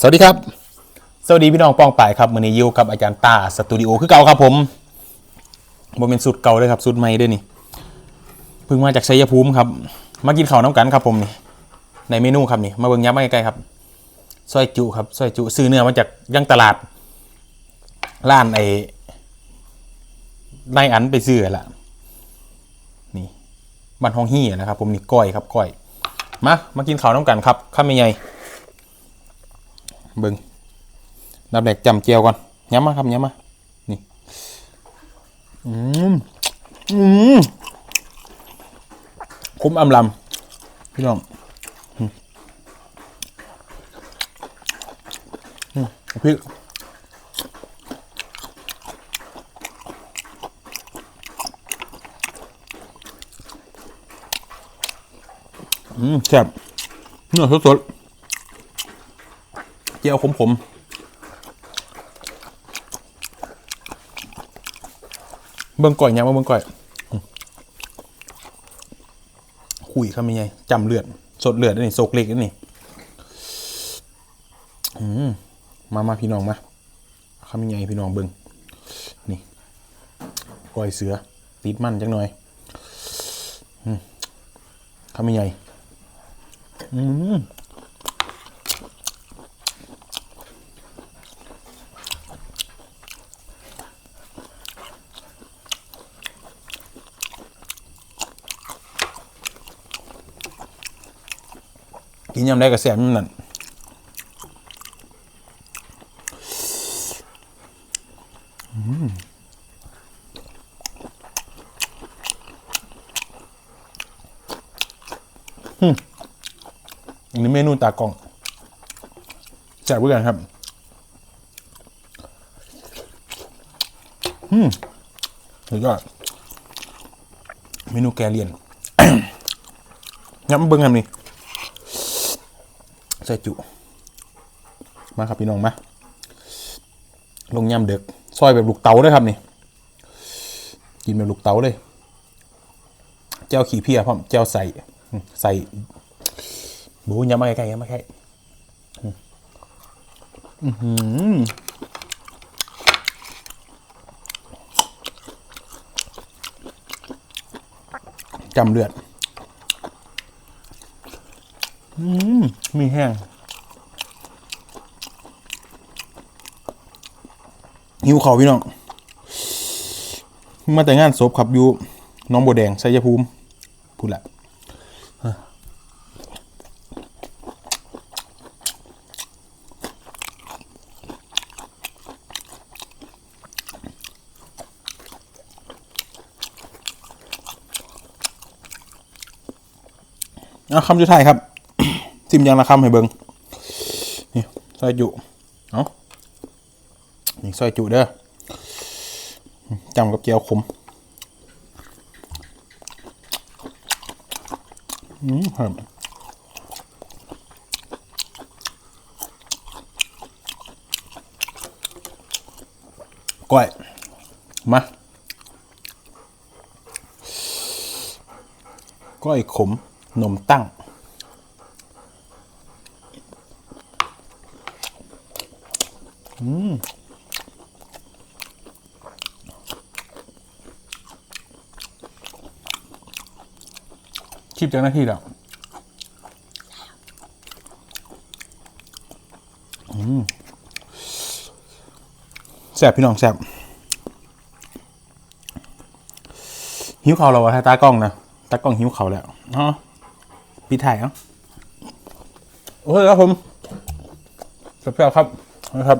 สวัสดีครับ สวัสดีพี่น้องป้องป่ายครับมือนี้ยู่กับอาจารย์ตาสตูดิโอคือเก่าครับผมบ่เป็นสุดเก่าเลยครับสุดใหม่ด้วยนี่เพิ่งมาจากชัยภูมิครับ มากินข้าวน้ำกันครับผมนี่ในเมนูครับนี่มาเบิ่งยับมาใกล้ๆครับซอยจุครับซอยจุซื้อเนื้อมาจากยังตลาดร้านไอ้นายอันไปซื้อแหละนี่บ้านฮองฮี่นะครับ ผมนี่ก้อยครับก้อยมามากินข้าวน้ำกันครับข้ามใหญ่ เบิงนับแดกจำเจียวก่อนย้ำมาครับย้ำมา นี่ อืม อืม คุ้มอำลำพี่น้องอืมอืมพี่อืมแซ่บเนื้อสดๆ เจียวขมๆเบิ่งก่อยเนี่ยมาเบิ่งก่อยคุยคำยังไงจำเลือด สดเลือดนี่โซกเล็กนี่มามาพี่น้องมาคำยังไงพี่น้องเบิ่งนี่ก่อยเสือ ติดมันจังหน่อยอืมคำยังไงอืม กินยำได้กับแสบนั่นนั่นอืมอืมอันนี้เมนูตากล่องแซ่บเพื่อนครับ อืมสุดยอดเมนูแกเลียนย้ำเบิ้งครับนี่ ใส่จุ มาครับพี่น้องมาลงยำเด็กซอยแบบลูกเต๋าด้วยครับนี่ กินแบบลูกเต๋าเลยเจ้าขี่เพียพร้อมเจ้าใส่ใส่บูยำมาใกล้ๆยำมาใกล้อืมอื้อหือจำเลือด อืมมีแห้งหิวเขาวพี่น้อง มาแต่งงานศพขับอยู่น้องบัวแดงชัยภูมิพูดละฮะเอาคำสุดท้ายครับ ทิมยางละคำให้เบิงนี่ซอยจุเอานี่ซอยจุเด้อจำกับเจียวขมอืมครับก้อย มา ก้อยขมนมตั้ง คลิปเจ้าหน้าที่แล้วอืมแสบพี่น้องแสบหิวเขาเราอะถ้าตากล้องนะตากล้องหิวเขาแล้วอ๋อปีถ่ายเอะโอเคครับผมแซ่บครับนะครับ